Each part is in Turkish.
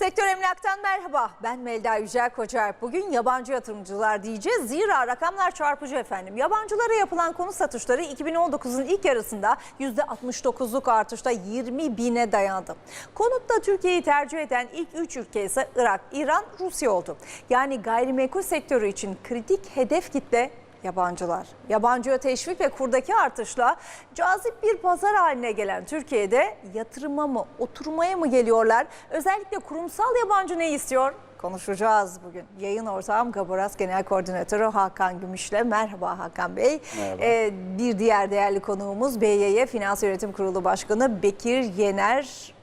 Sektör Emlak'tan merhaba. Ben Melda Yücel Kocar. Bugün yabancı yatırımcılar diyeceğiz. Zira rakamlar çarpıcı efendim. Yabancılara yapılan konut satışları 2019'un ilk yarısında %69'luk artışta 20 bine dayandı. Konutta Türkiye'yi tercih eden ilk 3 ülke ise Irak, İran, Rusya oldu. Yani gayrimenkul sektörü için kritik hedef kitle yabancılar. Yabancıya teşvik ve kurdaki artışla cazip bir pazar haline gelen Türkiye'de yatırıma mı, oturmaya mı geliyorlar? Özellikle kurumsal yabancı ne istiyor? Konuşacağız bugün. Yayın ortağım Gaboraz Genel Koordinatörü Hakan Gümüş'le. Merhaba Hakan Bey. Merhaba. Ee, bir diğer değerli konuğumuz BYY Finans Yönetim Kurulu Başkanı Bekir Yener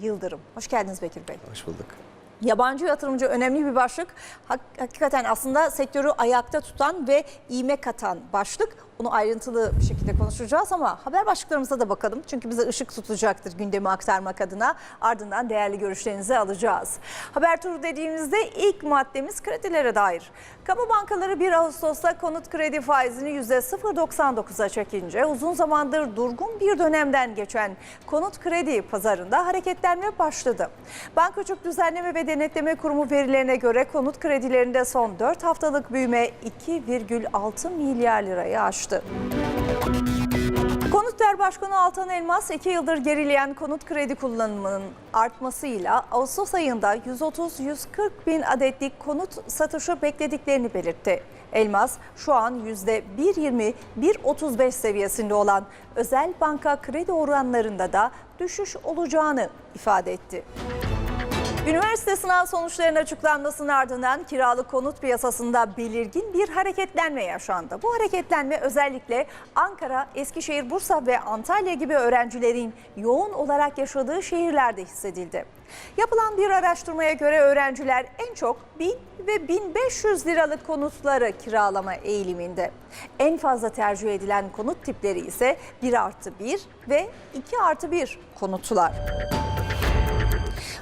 Yıldırım. Hoş geldiniz Bekir Bey. Hoş bulduk. Yabancı yatırımcı önemli bir başlık. Hak- Hakikaten aslında sektörü ayakta tutan ve iğme katan başlık. Bunu ayrıntılı bir şekilde konuşacağız ama haber başlıklarımıza da bakalım. Çünkü bize ışık tutacaktır gündemi aktarmak adına. Ardından değerli görüşlerinizi alacağız. Haber turu dediğimizde ilk maddemiz kredilere dair. Kamu bankaları 1 Ağustos'ta konut kredi faizini %0.99'a çekince uzun zamandır durgun bir dönemden geçen konut kredi pazarında hareketlenme başladı. Bankacılık Düzenleme ve Denetleme Kurumu verilerine göre konut kredilerinde son 4 haftalık büyüme 2,6 milyar lirayı aştı. Konutlar Başkanı Altan Elmas 2 yıldır gerileyen konut kredi kullanımının artmasıyla Ağustos ayında 130-140 bin adetlik konut satışı beklediklerini belirtti. Elmas şu an %1.20-1.35 seviyesinde olan özel banka kredi oranlarında da düşüş olacağını ifade etti. Üniversite sınav sonuçlarının açıklanmasının ardından kiralık konut piyasasında belirgin bir hareketlenme yaşandı. Bu hareketlenme özellikle Ankara, Eskişehir, Bursa ve Antalya gibi öğrencilerin yoğun olarak yaşadığı şehirlerde hissedildi. Yapılan bir araştırmaya göre öğrenciler en çok 1000 ve 1500 liralık konutları kiralama eğiliminde. En fazla tercih edilen konut tipleri ise 1 artı 1 ve 2 artı 1 konutlar.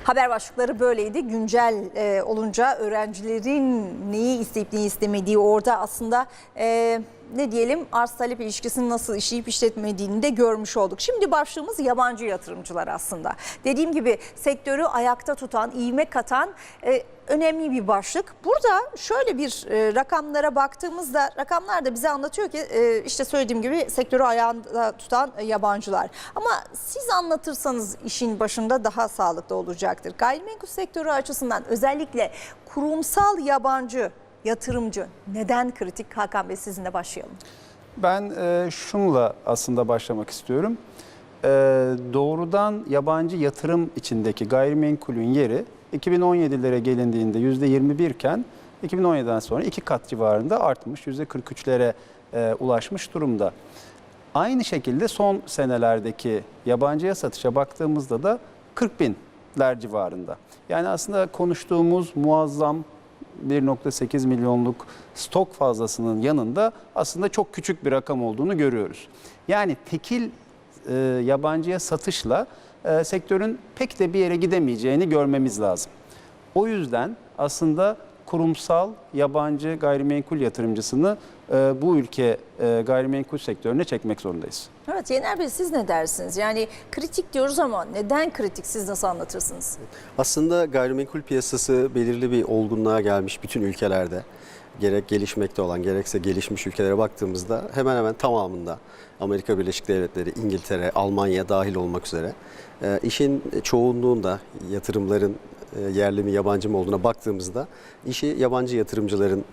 Haber başlıkları böyleydi. Güncel e, olunca öğrencilerin neyi isteyip neyi istemediği orada aslında e, ne diyelim arz talep ilişkisini nasıl işleyip işletmediğini de görmüş olduk. Şimdi başlığımız yabancı yatırımcılar aslında. Dediğim gibi sektörü ayakta tutan, ivme katan e, önemli bir başlık. Burada şöyle bir e, rakamlara baktığımızda rakamlar da bize anlatıyor ki e, işte söylediğim gibi sektörü ayağında tutan e, yabancılar. Ama siz anlatırsanız işin başında daha sağlıklı olacaktır. Gayrimenkul sektörü açısından özellikle kurumsal yabancı yatırımcı neden kritik? Hakan Bey sizinle başlayalım. Ben e, şunla aslında başlamak istiyorum. E, doğrudan yabancı yatırım içindeki gayrimenkulün yeri 2017'lere gelindiğinde %21 iken 2017'den sonra iki kat civarında artmış, %43'lere e, ulaşmış durumda. Aynı şekilde son senelerdeki yabancıya satışa baktığımızda da 40 binler civarında. Yani aslında konuştuğumuz muazzam 1.8 milyonluk stok fazlasının yanında aslında çok küçük bir rakam olduğunu görüyoruz. Yani tekil e, yabancıya satışla e, sektörün pek de bir yere gidemeyeceğini görmemiz lazım. O yüzden aslında kurumsal yabancı gayrimenkul yatırımcısını e, bu ülke e, gayrimenkul sektörüne çekmek zorundayız. Evet Yener Bey siz ne dersiniz? Yani kritik diyoruz ama neden kritik siz nasıl anlatırsınız? Aslında gayrimenkul piyasası belirli bir olgunluğa gelmiş bütün ülkelerde. Gerek gelişmekte olan gerekse gelişmiş ülkelere baktığımızda hemen hemen tamamında Amerika Birleşik Devletleri, İngiltere, Almanya dahil olmak üzere e, işin çoğunluğunda yatırımların e, yerli mi yabancı mı olduğuna baktığımızda işi yabancı yatırımcıların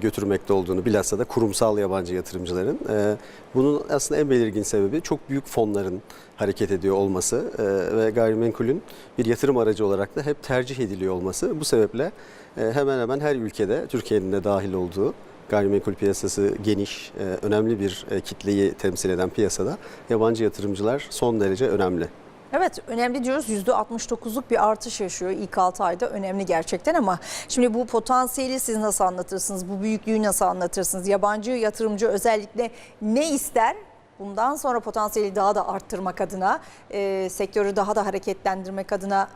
götürmekte olduğunu bilhassa da kurumsal yabancı yatırımcıların. E, bunun aslında en belirgin sebebi çok büyük fonların hareket ediyor olması e, ve gayrimenkulün bir yatırım aracı olarak da hep tercih ediliyor olması. Bu sebeple e, hemen hemen her ülkede Türkiye'nin de dahil olduğu gayrimenkul piyasası geniş, e, önemli bir e, kitleyi temsil eden piyasada yabancı yatırımcılar son derece önemli. Evet önemli diyoruz. %69'luk bir artış yaşıyor ilk 6 ayda. Önemli gerçekten ama şimdi bu potansiyeli siz nasıl anlatırsınız? Bu büyüklüğü nasıl anlatırsınız? Yabancı yatırımcı özellikle ne ister? Bundan sonra potansiyeli daha da arttırmak adına e, sektörü daha da hareketlendirmek adına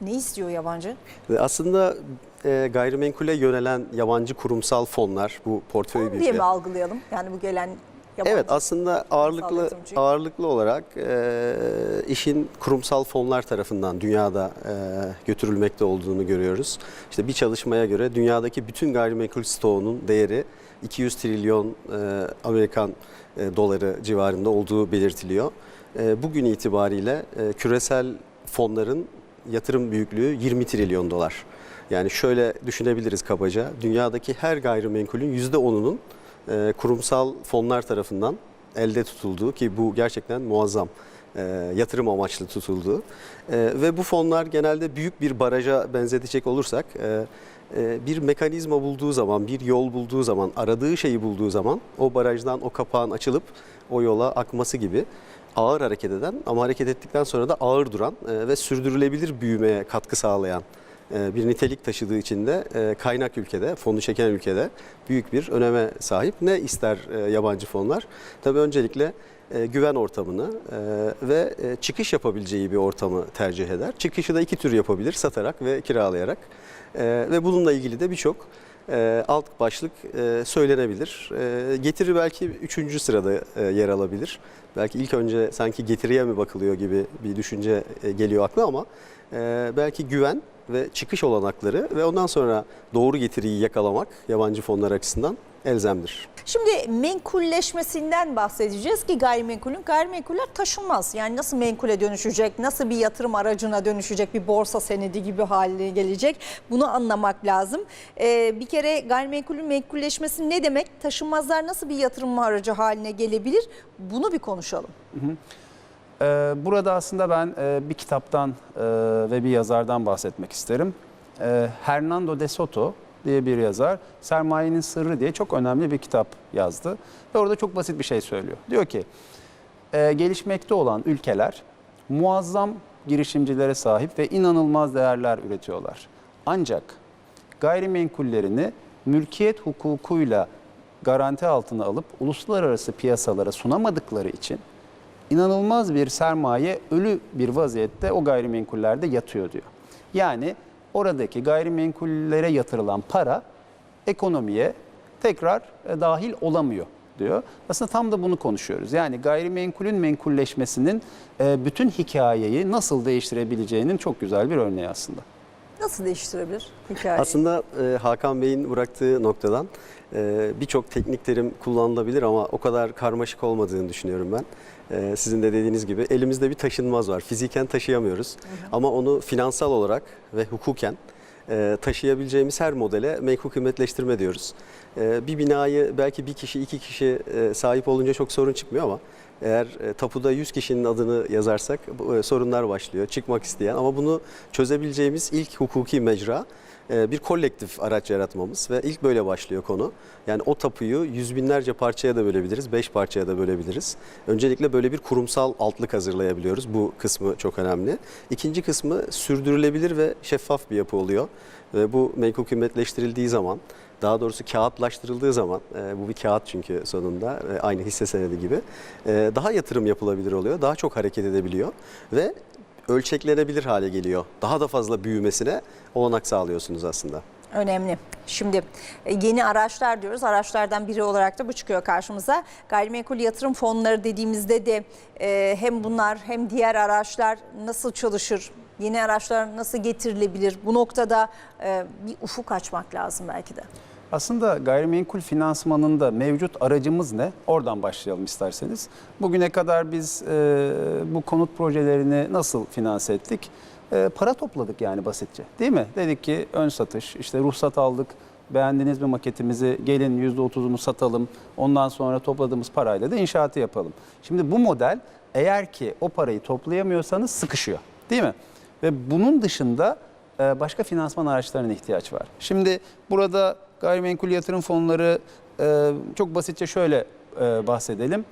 ne istiyor yabancı? Aslında e, gayrimenkule yönelen yabancı kurumsal fonlar bu portföy Fon diye mi algılayalım? Yani bu gelen Yabancı. Evet aslında ağırlıklı ağırlıklı olarak e, işin kurumsal fonlar tarafından dünyada e, götürülmekte olduğunu görüyoruz. İşte bir çalışmaya göre dünyadaki bütün gayrimenkul stoğunun değeri 200 trilyon e, Amerikan e, doları civarında olduğu belirtiliyor. E, bugün itibariyle e, küresel fonların yatırım büyüklüğü 20 trilyon dolar. Yani şöyle düşünebiliriz kabaca. Dünyadaki her gayrimenkulün %10'unun e, kurumsal fonlar tarafından elde tutulduğu ki bu gerçekten muazzam e, yatırım amaçlı tutulduğu. E, ve bu fonlar genelde büyük bir baraja benzetecek olursak bir mekanizma bulduğu zaman, bir yol bulduğu zaman, aradığı şeyi bulduğu zaman o barajdan o kapağın açılıp o yola akması gibi ağır hareket eden ama hareket ettikten sonra da ağır duran ve sürdürülebilir büyümeye katkı sağlayan bir nitelik taşıdığı için de e, kaynak ülkede, fonu çeken ülkede büyük bir öneme sahip. Ne ister e, yabancı fonlar? Tabii öncelikle e, güven ortamını e, ve e, çıkış yapabileceği bir ortamı tercih eder. Çıkışı da iki tür yapabilir, satarak ve kiralayarak. E, Ve bununla ilgili de birçok e, alt başlık e, söylenebilir. E, Getiri belki üçüncü sırada e, yer alabilir. Belki ilk önce sanki getiriye mi bakılıyor gibi bir düşünce e, geliyor akla ama e, belki güven ve çıkış olanakları ve ondan sonra doğru getiriyi yakalamak yabancı fonlar açısından elzemdir. Şimdi menkulleşmesinden bahsedeceğiz ki gayrimenkulün gayrimenkuller taşınmaz. Yani nasıl menkule dönüşecek, nasıl bir yatırım aracına dönüşecek, bir borsa senedi gibi haline gelecek bunu anlamak lazım. Ee, bir kere gayrimenkulün menkulleşmesi ne demek? Taşınmazlar nasıl bir yatırım aracı haline gelebilir? Bunu bir konuşalım. Ee, Burada aslında ben e, bir kitaptan e, ve bir yazardan bahsetmek isterim. Ee, Hernando de Soto diye bir yazar Sermayenin Sırrı diye çok önemli bir kitap yazdı. Ve orada çok basit bir şey söylüyor. Diyor ki e, gelişmekte olan ülkeler muazzam girişimcilere sahip ve inanılmaz değerler üretiyorlar. Ancak gayrimenkullerini mülkiyet hukukuyla garanti altına alıp uluslararası piyasalara sunamadıkları için inanılmaz bir sermaye ölü bir vaziyette o gayrimenkullerde yatıyor diyor. Yani oradaki gayrimenkullere yatırılan para ekonomiye tekrar e, dahil olamıyor diyor. Aslında tam da bunu konuşuyoruz. Yani gayrimenkulün menkulleşmesinin e, bütün hikayeyi nasıl değiştirebileceğinin çok güzel bir örneği aslında. Nasıl değiştirebilir hikayeyi? Aslında e, Hakan Bey'in bıraktığı noktadan e, birçok teknik terim kullanılabilir ama o kadar karmaşık olmadığını düşünüyorum ben. E, sizin de dediğiniz gibi elimizde bir taşınmaz var. Fiziken taşıyamıyoruz ama onu finansal olarak ve hukuken e, taşıyabileceğimiz her modele menkul kıymetleştirme diyoruz. E, bir binayı belki bir kişi, iki kişi e, sahip olunca çok sorun çıkmıyor ama eğer e, tapuda 100 kişinin adını yazarsak e, sorunlar başlıyor. Çıkmak isteyen ama bunu çözebileceğimiz ilk hukuki mecra e, bir kolektif araç yaratmamız ve ilk böyle başlıyor konu. Yani o tapuyu yüz binlerce parçaya da bölebiliriz, beş parçaya da bölebiliriz. Öncelikle böyle bir kurumsal altlık hazırlayabiliyoruz. Bu kısmı çok önemli. İkinci kısmı sürdürülebilir ve şeffaf bir yapı oluyor. Ve bu menkul kıymetleştirildiği zaman daha doğrusu kağıtlaştırıldığı zaman, e, bu bir kağıt çünkü sonunda e, aynı hisse senedi gibi, e, daha yatırım yapılabilir oluyor, daha çok hareket edebiliyor ve ölçeklenebilir hale geliyor. Daha da fazla büyümesine olanak sağlıyorsunuz aslında. Önemli. Şimdi e, yeni araçlar diyoruz. Araçlardan biri olarak da bu çıkıyor karşımıza. Gayrimenkul yatırım fonları dediğimizde de e, hem bunlar hem diğer araçlar nasıl çalışır? Yeni araçlar nasıl getirilebilir? Bu noktada e, bir ufuk açmak lazım belki de. Aslında gayrimenkul finansmanında mevcut aracımız ne? Oradan başlayalım isterseniz. Bugüne kadar biz e, bu konut projelerini nasıl finanse ettik? E, para topladık yani basitçe değil mi? Dedik ki ön satış, işte ruhsat aldık, beğendiniz mi maketimizi gelin %30'unu satalım. Ondan sonra topladığımız parayla da inşaatı yapalım. Şimdi bu model eğer ki o parayı toplayamıyorsanız sıkışıyor değil mi? Ve bunun dışında e, başka finansman araçlarına ihtiyaç var. Şimdi burada gayrimenkul yatırım fonları e, çok basitçe şöyle e, bahsedelim.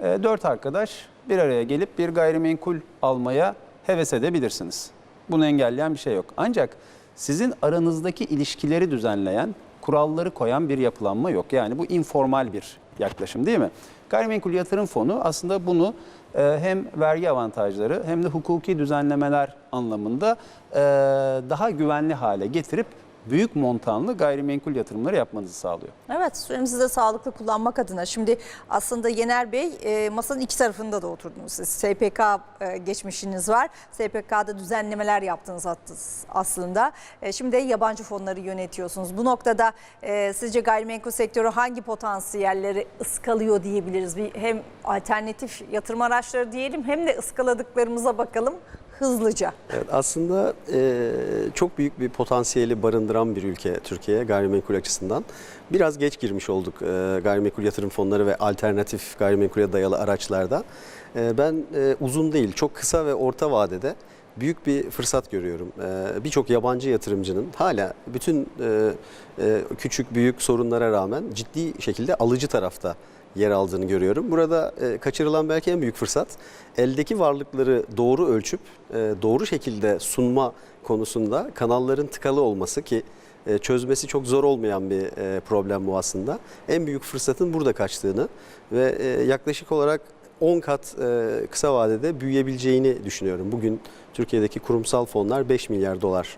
E, Dört arkadaş bir araya gelip bir gayrimenkul almaya heves edebilirsiniz. Bunu engelleyen bir şey yok. Ancak sizin aranızdaki ilişkileri düzenleyen, kuralları koyan bir yapılanma yok. Yani bu informal bir yaklaşım değil mi? Gayrimenkul yatırım fonu aslında bunu e, hem vergi avantajları hem de hukuki düzenlemeler anlamında e, daha güvenli hale getirip büyük montanlı gayrimenkul yatırımları yapmanızı sağlıyor. Evet süremizi de sağlıklı kullanmak adına. Şimdi aslında Yener Bey e, masanın iki tarafında da oturdunuz siz. SPK e, geçmişiniz var. SPK'da düzenlemeler yaptınız aslında. E, şimdi yabancı fonları yönetiyorsunuz. Bu noktada sizce gayrimenkul sektörü hangi potansiyelleri ıskalıyor diyebiliriz? Bir, hem alternatif yatırım araçları diyelim hem de ıskaladıklarımıza bakalım hızlıca. Evet, aslında e, çok büyük bir potansiyeli barındıran bir ülke Türkiye gayrimenkul açısından. Biraz geç girmiş olduk e, gayrimenkul yatırım fonları ve alternatif gayrimenkule dayalı araçlarda. E, ben e, uzun değil, çok kısa ve orta vadede büyük bir fırsat görüyorum. Birçok yabancı yatırımcının hala bütün küçük büyük sorunlara rağmen ciddi şekilde alıcı tarafta yer aldığını görüyorum. Burada e, kaçırılan belki en büyük fırsat eldeki varlıkları doğru ölçüp e, doğru şekilde sunma konusunda kanalların tıkalı olması ki e, çözmesi çok zor olmayan bir e, problem bu aslında. En büyük fırsatın burada kaçtığını ve e, yaklaşık olarak 10 kat e, kısa vadede büyüyebileceğini düşünüyorum. Bugün Türkiye'deki kurumsal fonlar 5 milyar dolar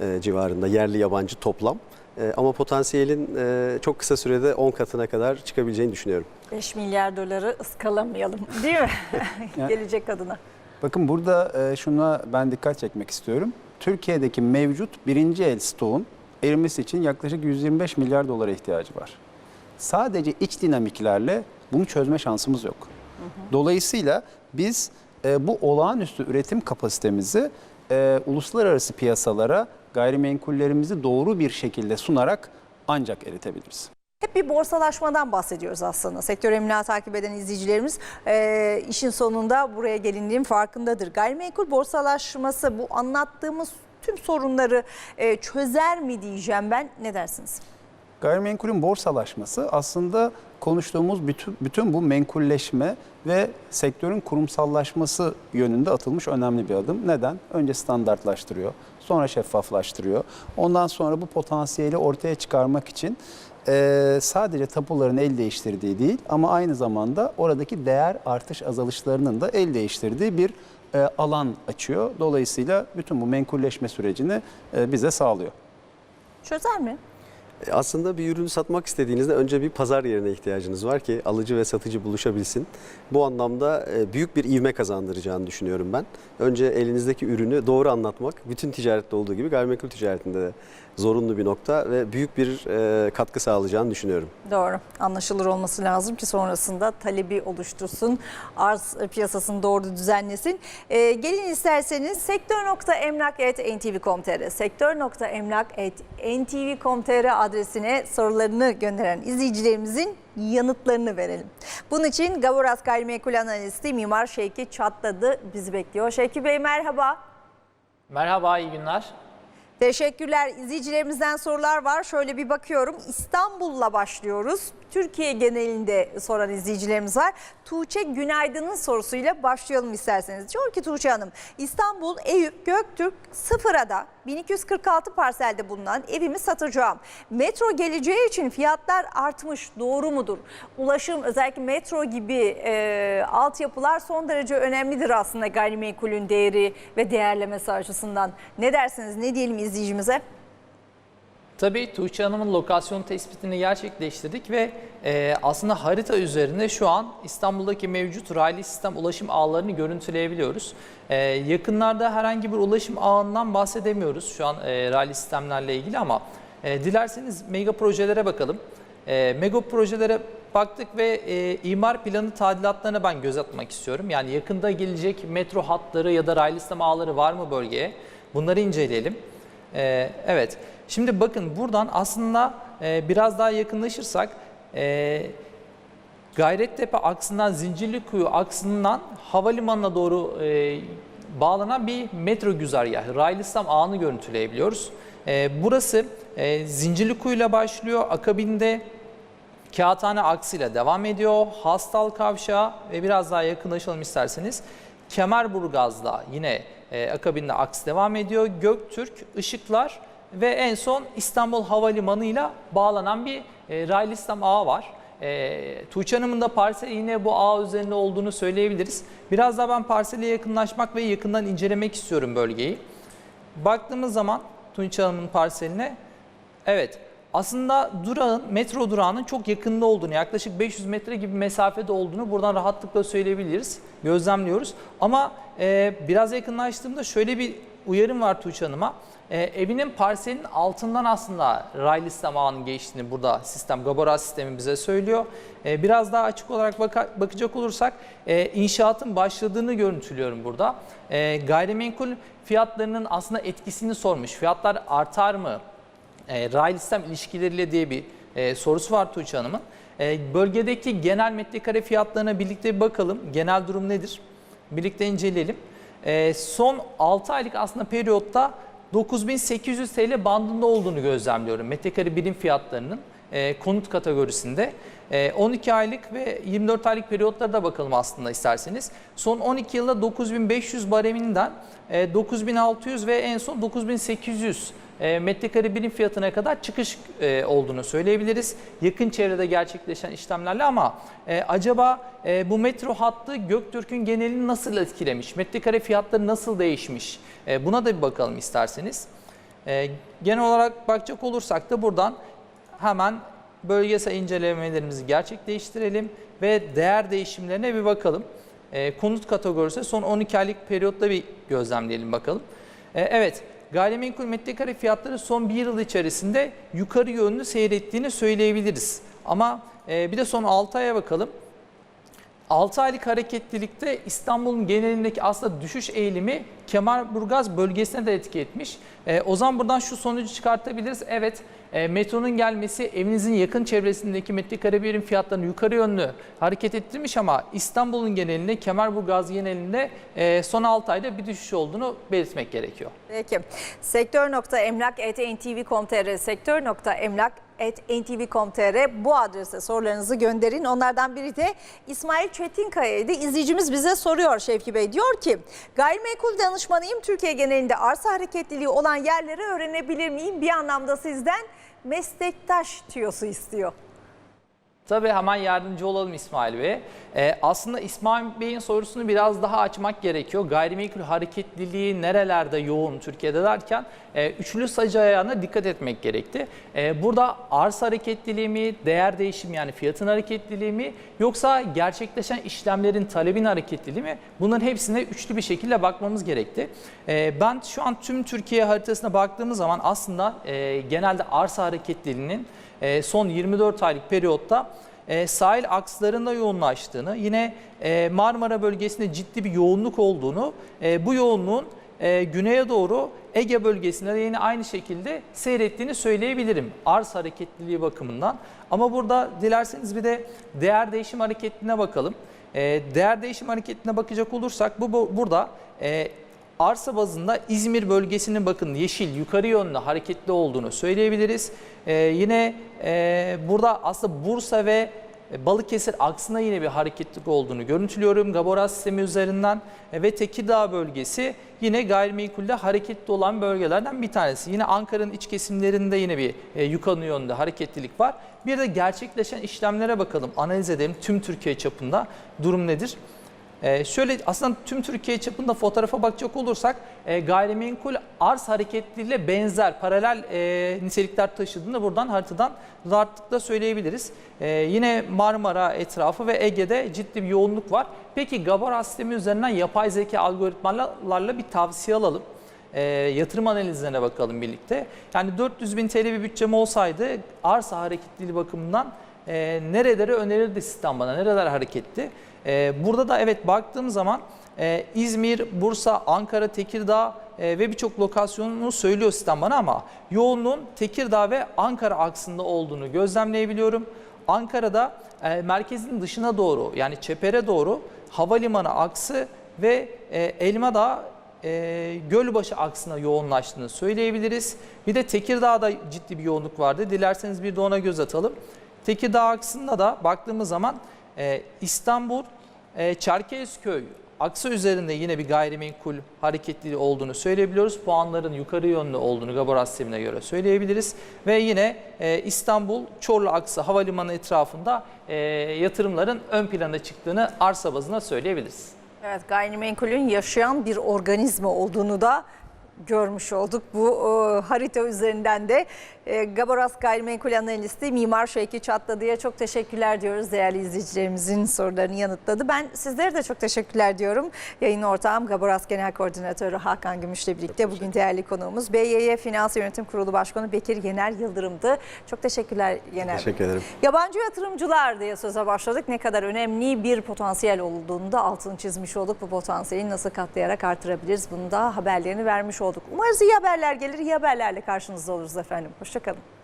e, civarında yerli yabancı toplam. E, ama potansiyelin e, çok kısa sürede 10 katına kadar çıkabileceğini düşünüyorum. 5 milyar doları ıskalamayalım değil mi? Gelecek adına. Bakın burada e, şuna ben dikkat çekmek istiyorum. Türkiye'deki mevcut birinci el stoğun erimesi için yaklaşık 125 milyar dolara ihtiyacı var. Sadece iç dinamiklerle bunu çözme şansımız yok. Dolayısıyla biz e, bu olağanüstü üretim kapasitemizi e, uluslararası piyasalara gayrimenkullerimizi doğru bir şekilde sunarak ancak eritebiliriz. Hep bir borsalaşmadan bahsediyoruz aslında. Sektör emlak takip eden izleyicilerimiz e, işin sonunda buraya gelindiğin farkındadır. Gayrimenkul borsalaşması bu anlattığımız tüm sorunları e, çözer mi diyeceğim ben. Ne dersiniz? Gayrimenkulün borsalaşması aslında konuştuğumuz bütün, bütün bu menkulleşme ve sektörün kurumsallaşması yönünde atılmış önemli bir adım. Neden? Önce standartlaştırıyor, sonra şeffaflaştırıyor. Ondan sonra bu potansiyeli ortaya çıkarmak için eee, sadece tapuların el değiştirdiği değil ama aynı zamanda oradaki değer artış azalışlarının da el değiştirdiği bir eee, alan açıyor. Dolayısıyla bütün bu menkulleşme sürecini eee, bize sağlıyor. Çözer mi? E, Aslında bir ürünü satmak istediğinizde önce bir pazar yerine ihtiyacınız var ki alıcı ve satıcı buluşabilsin. Bu anlamda e, büyük bir ivme kazandıracağını düşünüyorum ben. Önce elinizdeki ürünü doğru anlatmak, bütün ticarette olduğu gibi gayrimenkul ticaretinde de zorunlu bir nokta ve büyük bir e, katkı sağlayacağını düşünüyorum. Doğru. Anlaşılır olması lazım ki sonrasında talebi oluştursun. Arz piyasasını doğru düzenlesin. Ee, gelin isterseniz sektör.emlak.ntv.com.tr sektör.emlak.ntv.com.tr adresine sorularını gönderen izleyicilerimizin yanıtlarını verelim. Bunun için Gavoras Gayrimenkul Analisti Mimar Şevki Çatladı bizi bekliyor. Şevki Bey merhaba. Merhaba, iyi günler. Teşekkürler. İzleyicilerimizden sorular var. Şöyle bir bakıyorum. İstanbul'la başlıyoruz. Türkiye genelinde soran izleyicilerimiz var. Tuğçe Günaydın'ın sorusuyla başlayalım isterseniz. Diyor ki Tuğçe Hanım, İstanbul Eyüp Göktürk Sıfıra'da 1246 parselde bulunan evimi satacağım. Metro geleceği için fiyatlar artmış. Doğru mudur? Ulaşım özellikle metro gibi e, altyapılar son derece önemlidir aslında gayrimenkulün değeri ve değerlemesi açısından. Ne dersiniz? Ne diyelim izleyicimize? Tabii Tuğçe Hanım'ın lokasyon tespitini gerçekleştirdik ve e, aslında harita üzerinde şu an İstanbul'daki mevcut raylı sistem ulaşım ağlarını görüntüleyebiliyoruz. E, yakınlarda herhangi bir ulaşım ağından bahsedemiyoruz şu an e, raylı sistemlerle ilgili ama e, dilerseniz mega projelere bakalım. E, mega projelere baktık ve e, imar planı tadilatlarına ben göz atmak istiyorum. Yani yakında gelecek metro hatları ya da raylı sistem ağları var mı bölgeye? Bunları inceleyelim. Ee, evet. Şimdi bakın buradan aslında e, biraz daha yakınlaşırsak e, Gayrettepe aksından Zincirlikuyu aksından havalimanına doğru e, bağlanan bir metro güzergahı. Raylı sistem ağını görüntüleyebiliyoruz. E, burası e, Zincirlikuyu ile başlıyor. Akabinde Kağıthane aksıyla devam ediyor. Hastal Kavşağı ve biraz daha yakınlaşalım isterseniz. Kemerburgaz'da yine e, akabinde aks devam ediyor. Göktürk, Işıklar ve en son İstanbul Havalimanı ile bağlanan bir e, raylı sistem ağı var. E, Tuğçe Hanım'ın da parseli yine bu ağ üzerinde olduğunu söyleyebiliriz. Biraz daha ben parsele yakınlaşmak ve yakından incelemek istiyorum bölgeyi. Baktığımız zaman Tuğçe Hanım'ın parseline Evet. Aslında durağın, metro durağının çok yakında olduğunu, yaklaşık 500 metre gibi mesafede olduğunu buradan rahatlıkla söyleyebiliriz. Gözlemliyoruz. Ama e, biraz yakınlaştığımda şöyle bir uyarım var Tuğçe Hanım'a. E, evinin parselinin altından aslında raylı sistem ağının geçtiğini burada sistem, Gabora sistemi bize söylüyor. E, biraz daha açık olarak baka- bakacak olursak e, inşaatın başladığını görüntülüyorum burada. E, gayrimenkul fiyatlarının aslında etkisini sormuş. Fiyatlar artar mı? E, raylı sistem ilişkileriyle diye bir e, sorusu var Tuğçe Hanım'ın. E, bölgedeki genel metrekare fiyatlarına birlikte bir bakalım. Genel durum nedir? Birlikte inceleyelim. E, son 6 aylık aslında periyotta 9800 TL bandında olduğunu gözlemliyorum. Metrekare birim fiyatlarının e, konut kategorisinde. E, 12 aylık ve 24 aylık periyotlara da bakalım aslında isterseniz. Son 12 yılda 9500 bareminden e, 9600 ve en son 9800 e, metrekare birim fiyatına kadar çıkış e, olduğunu söyleyebiliriz. Yakın çevrede gerçekleşen işlemlerle ama e, acaba e, bu metro hattı Göktürk'ün genelini nasıl etkilemiş? Metrekare fiyatları nasıl değişmiş? Buna da bir bakalım isterseniz. Genel olarak bakacak olursak da buradan hemen bölgesel incelemelerimizi gerçekleştirelim ve değer değişimlerine bir bakalım. Konut kategorisi son 12 aylık periyotta bir gözlemleyelim bakalım. Evet, gayrimenkul metrekare fiyatları son bir yıl içerisinde yukarı yönlü seyrettiğini söyleyebiliriz. Ama e, bir de son 6 aya bakalım. 6 aylık hareketlilikte İstanbul'un genelindeki aslında düşüş eğilimi Kemalburgaz bölgesine de etki etmiş. E, o zaman buradan şu sonucu çıkartabiliriz. Evet e, metronun gelmesi evinizin yakın çevresindeki metrekare birim fiyatlarını yukarı yönlü hareket ettirmiş ama İstanbul'un genelinde Kemalburgaz genelinde e, son 6 ayda bir düşüş olduğunu belirtmek gerekiyor. Peki. Sektör.emlak.ntv.com.tr Sektör.emlak.ntv.com.tr Bu adrese sorularınızı gönderin. Onlardan biri de İsmail Çetinkaya'ydı. İzleyicimiz bize soruyor Şevki Bey. Diyor ki gayrimenkul danışmanıyım. Türkiye genelinde arsa hareketliliği olan yerleri öğrenebilir miyim? Bir anlamda sizden meslektaş tüyosu istiyor. Tabii hemen yardımcı olalım İsmail Bey'e. Ee, aslında İsmail Bey'in sorusunu biraz daha açmak gerekiyor. Gayrimenkul hareketliliği nerelerde yoğun Türkiye'de derken e, üçlü sayı ayağına dikkat etmek gerekti. E, burada arsa hareketliliği mi, değer değişimi yani fiyatın hareketliliği mi yoksa gerçekleşen işlemlerin talebin hareketliliği mi? Bunların hepsine üçlü bir şekilde bakmamız gerekti. E, ben şu an tüm Türkiye haritasına baktığımız zaman aslında e, genelde arsa hareketliliğinin e, son 24 aylık periyotta e, sahil akslarında yoğunlaştığını, yine e, Marmara bölgesinde ciddi bir yoğunluk olduğunu, bu yoğunluğun e, güneye doğru Ege bölgesinde de yine aynı şekilde seyrettiğini söyleyebilirim arz hareketliliği bakımından. Ama burada dilerseniz bir de değer değişim hareketine bakalım. E, değer değişim hareketine bakacak olursak bu, bu burada e, arsa bazında İzmir bölgesinin bakın yeşil yukarı yönlü hareketli olduğunu söyleyebiliriz. Ee, yine e, burada aslında Bursa ve Balıkesir aksına yine bir hareketlilik olduğunu görüntülüyorum. Gabora sistemi üzerinden E, ve Tekirdağ bölgesi yine gayrimenkulde hareketli olan bölgelerden bir tanesi. Yine Ankara'nın iç kesimlerinde yine bir e, yukarı yönlü hareketlilik var. Bir de gerçekleşen işlemlere bakalım, analiz edelim tüm Türkiye çapında durum nedir? Ee, şöyle aslında tüm Türkiye çapında fotoğrafa bakacak olursak e, gayrimenkul arz hareketliliğiyle benzer paralel e, nitelikler taşıdığını buradan haritadan rahatlıkla söyleyebiliriz. E, yine Marmara etrafı ve Ege'de ciddi bir yoğunluk var. Peki Gabora sistemi üzerinden yapay zeka algoritmalarla bir tavsiye alalım. E, yatırım analizlerine bakalım birlikte. Yani 400 bin TL bir bütçem olsaydı arsa hareketliliği bakımından e, nereleri önerirdi sistem bana, nereler hareketli? E, burada da evet baktığım zaman e, İzmir, Bursa, Ankara, Tekirdağ e, ve birçok lokasyonunu söylüyor sistem bana ama yoğunluğun Tekirdağ ve Ankara aksında olduğunu gözlemleyebiliyorum. Ankara'da e, merkezin dışına doğru yani çepere doğru havalimanı aksı ve e, Elmadağ e, Gölbaşı aksına yoğunlaştığını söyleyebiliriz. Bir de Tekirdağ'da ciddi bir yoğunluk vardı. Dilerseniz bir de ona göz atalım. Tekirdağ aksında da baktığımız zaman e, İstanbul, e, Çerkezköy aksı üzerinde yine bir gayrimenkul hareketliliği olduğunu söyleyebiliyoruz. Puanların yukarı yönlü olduğunu Gabor sistemine göre söyleyebiliriz. Ve yine e, İstanbul, Çorlu aksı havalimanı etrafında e, yatırımların ön plana çıktığını arsa bazında söyleyebiliriz. Evet gayrimenkulün yaşayan bir organizma olduğunu da görmüş olduk bu e, harita üzerinden de. E, Gaboras Gayrimenkul Analisti Mimar Şevki Çatladı'ya çok teşekkürler diyoruz. Değerli izleyicilerimizin sorularını yanıtladı. Ben sizlere de çok teşekkürler diyorum. Yayın ortağım Gaboras Genel Koordinatörü Hakan Gümüş'le birlikte bugün değerli konuğumuz BYY Finans Yönetim Kurulu Başkanı Bekir Yener Yıldırım'dı. Çok teşekkürler Yener. Teşekkür ederim. Yabancı yatırımcılar diye söze başladık. Ne kadar önemli bir potansiyel olduğunu da altını çizmiş olduk. Bu potansiyeli nasıl katlayarak artırabiliriz? Bunu da haberlerini vermiş olduk. Umarız iyi haberler gelir. İyi haberlerle karşınızda oluruz efendim. Hoşçakalın.